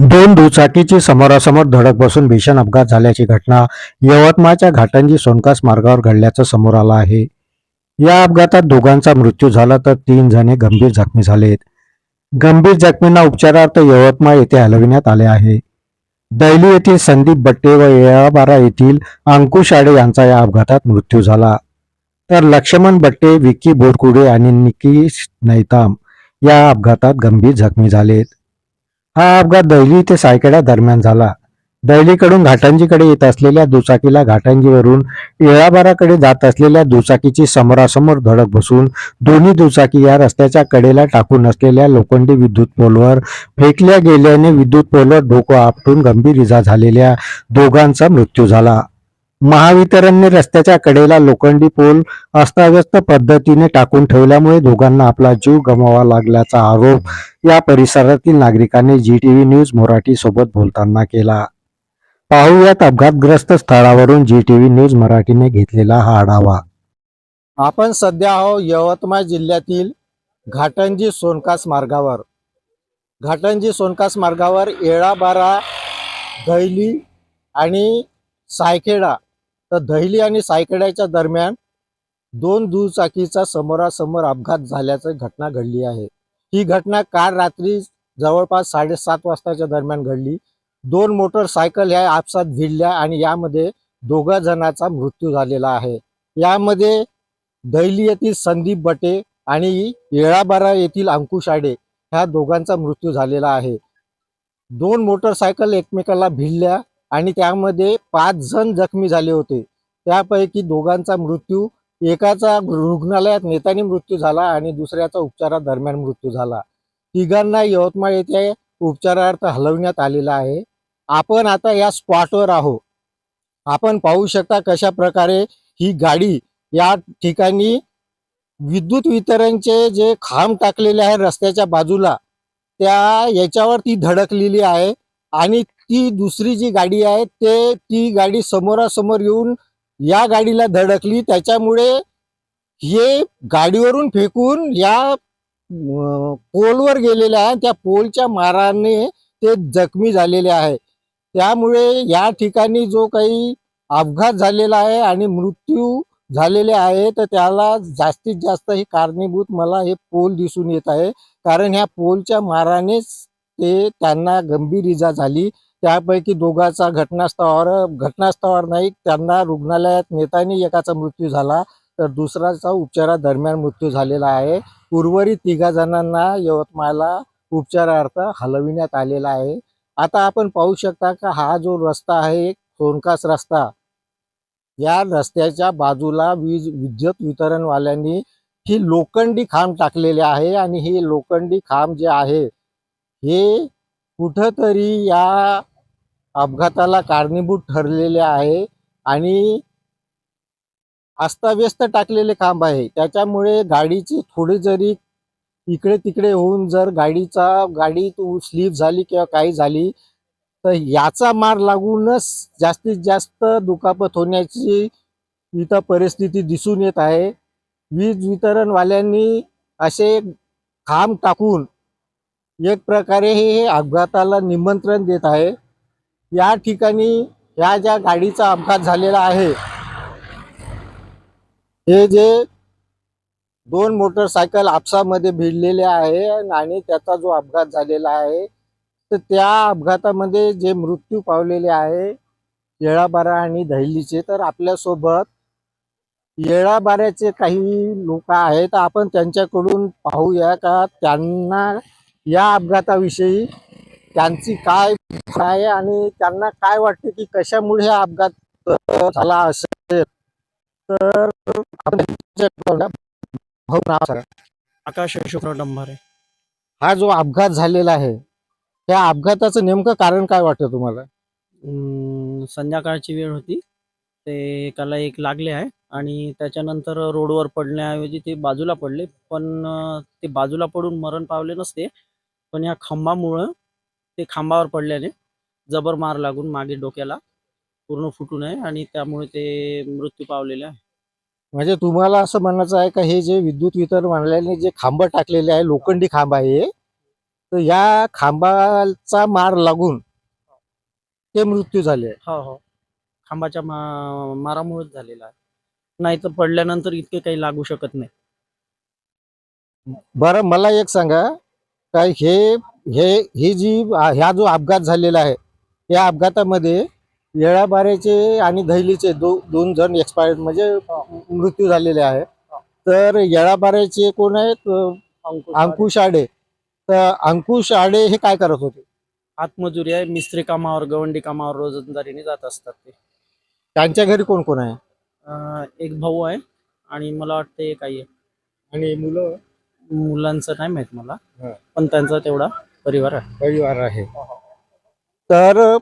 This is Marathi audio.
दोन दुचाकीची समोरासमोर धडक बसून भीषण अपघात झाल्याची घटना यवतमाळच्या घाटंजी सोनकास मार्गावर घडल्याचं समोर आलं आहे. या अपघातात दोघांचा मृत्यू झाला तर तीन जणे गंभीर जखमी झालेत. गंभीर जखमींना उपचारार्थ यवतमाळ येथे हलविण्यात आले आहे. दैली येथील संदीप बट्टे व येळाबारा येथील अंकुश आडे यांचा या अपघातात मृत्यू झाला. तर लक्ष्मण बट्टे विकी बोरकुडे आणि निकीश नैताम या अपघातात गंभीर जखमी झालेत. हा अपघात दैली ते सायकेडा दरम्यान झाला. दैलीकडून घाटांजीकडे येत असलेल्या दुचाकीला घाटांजीवरून येळाबाराकडे जात असलेल्या दुचाकीची समोरासमोर धडक बसून दोन्ही दुचाकी या रस्त्याच्या कडेला टाकून असलेल्या लोखंडी विद्युत पोलवर फेकल्या गेल्याने विद्युत पोलवर डोकं आपटून गंभीर इजा झालेल्या दोघांचा मृत्यू झाला. महावितरणने रस्त्याच्या कडेला लोखंडी पोल अस्ताव्यस्त पद्धतीने टाकून ठेवल्यामुळे दोघांना आपला जीव गमावा लागल्याचा आरोप या परिसरातील नागरिकांनी जी टीव्ही न्यूज मराठी सोबत बोलताना केला. पाहूयात अपघातग्रस्त स्थळावरून जी टीव्ही न्यूज मराठीने घेतलेला हा आढावा. आपण सध्या आहो यवतमाळ जिल्ह्यातील घाटंजी सोनकास मार्गावर. घाटंजी सोनकास मार्गावर येळाबारा गैली आणि सायखेडा तर दहिली आणि सायकड्याच्या दरम्यान दोन दुचाकीचा समोरासमोर अपघात झाल्याची घटना घडली आहे. ही घटना काल रात्री जवळपास साडेसात वाजताच्या दरम्यान घडली. दोन मोटरसायकल ह्या आपसात भिडल्या आणि यामध्ये दोघा जणाचा मृत्यू झालेला आहे. यामध्ये दैली येथील संदीप बटे आणि येळाबारा येथील अंकुश आडे ह्या दोघांचा मृत्यू झालेला आहे. दोन मोटरसायकल एकमेकाला भिडल्या आणि त्यामध्ये पाच जण जखमी झाले होते. त्यापैकी दोघांचा मृत्यू एकाचा रुग्णालयात नेतानी मृत्यू झाला आणि दुसऱ्याचा उपचारादरम्यान मृत्यू झाला. तिघांना यवतमाळ येथे उपचारार्थ हलवण्यात आलेला आहे. आपण आता या स्पॉटवर आहो आपण पाहू शकता कशा प्रकारे ही गाडी या ठिकाणी विद्युत वितरणचे जे खांब टाकलेले आहे रस्त्याच्या बाजूला त्या याच्यावर ती धडकलेली आहे. आणि ती दुसरी जी गाडी आहे ते ती गाडी समोरासमोर येऊन या गाडीला धडकली. त्याच्यामुळे हे गाडीवरून फेकून या पोलवर गेलेले आहे त्या पोलच्या माराने ते जखमी झालेले आहे. त्यामुळे या ठिकाणी जो काही अपघात झालेला आहे आणि मृत्यू झालेले आहे तर त्याला जास्तीत जास्त हे कारणीभूत मला हे पोल दिसून येत आहे. कारण ह्या पोलच्या मारानेच ते त्यांना गंभीर इजा झाली. त्यापैकी दोघांचा घटनास्थळावर घटनास्थळावर नाही त्यांना रुग्णालयात नेतानी एकाचा मृत्यू झाला. तर दुसऱ्याचा उपचारादरम्यान मृत्यू झालेला आहे. उर्वरित तिघा जणांना यवतमाळला उपचारार्थ हलविण्यात आलेला आहे. आता आपण पाहू शकता का हा जो रस्ता आहे सोनकास रस्ता या रस्त्याच्या बाजूला वीज विद्युत वितरणवाल्यांनी ही लोखंडी खांब टाकलेले आहे आणि हे लोखंडी खांब जे आहे हे कुठंतरी या अपघाताला कारणीभूत ठरलेले आहे आणि अस्ताव्यस्त टाकलेले खांब आहे. त्याच्यामुळे गाडीची थोडी जरी इकडे तिकडे होऊन जर गाडीचा गाडी स्लीप झाली किंवा काही झाली तर याचा मार लागूनच जास्तीत जास्त दुखापत होण्याची इथं परिस्थिती दिसून येत आहे. वीज वितरणवाल्यांनी असे खांब टाकून एक प्रकारे हे अपघाताला निमंत्रण देत आहे. या ठिकाणी ह्या ज्या गाडीचा अपघात झालेला आहे हे जे दोन मोटरसायकल आपसामध्ये भिडलेले आहे आणि त्याचा जो अपघात झालेला आहे तर त्या अपघातामध्ये जे मृत्यू पावलेले आहे येळाबारा आणि दहिलीचे तर आपल्यासोबत येळाबाऱ्याचे काही लोक आहेत. आपण त्यांच्याकडून पाहूया का त्यांना या अपघाताविषयी त्यांची काय आहे आणि त्यांना काय वाटते की कशामुळे हा अपघात झाला असेल? तर. आकाश अशोकराव डंभारे हा जो अपघात झालेला आहे त्या अपघाताचं नेमकं कारण काय वाटतं तुम्हाला? संध्याकाळची वेळ होती. ते एकाला एक लागले आहे आणि त्याच्यानंतर रोडवर पडण्याऐवजी ते बाजूला पडले. पण ते बाजूला पडून मरण पावले नसते. पण या खांबामुळं ते खांबावर पडल्याने जबर मार लागून मागे डोक्याला पूर्ण फुटून आहे आणि त्यामुळे ते मृत्यू पावलेले आहे. म्हणजे तुम्हाला असं म्हणायचं आहे का हे जे विद्युत वितरण मंडळाने जे खांब टाकलेले आहे लोखंडी खांब आहे तर या खांबाचा मार लागून ते मृत्यू झाले हो हो. खांबाच्या मा मारामुळेच झालेला आहे. नाही तर पडल्यानंतर इतके काही लागू शकत नाही. बरं मला एक सांगा का हे हे ही जी ह्या जो अपघात झालेला आहे या अपघातामध्ये येळाबाऱ्याचे आणि दहलीचे दो दोन जण एक्सपायर्ड म्हणजे मृत्यू झालेले आहे. तर येळाबाऱ्याचे कोण आहेत? अंकुश आडे. तर अंकुश आडे हे काय करत होते? हातमजुरी आहे मिस्त्री कामावर गवंडी कामावर रोजंदारीने जात असतात ते. त्यांच्या घरी कोण कोण आहे? एक भाऊ आहे आणि मला वाटतं एक आई आहे. आणि मुलं? मुलांचं नाही माहीत मला. पण त्यांचा तेवढा परिवार आहे. परिवार आहे. तर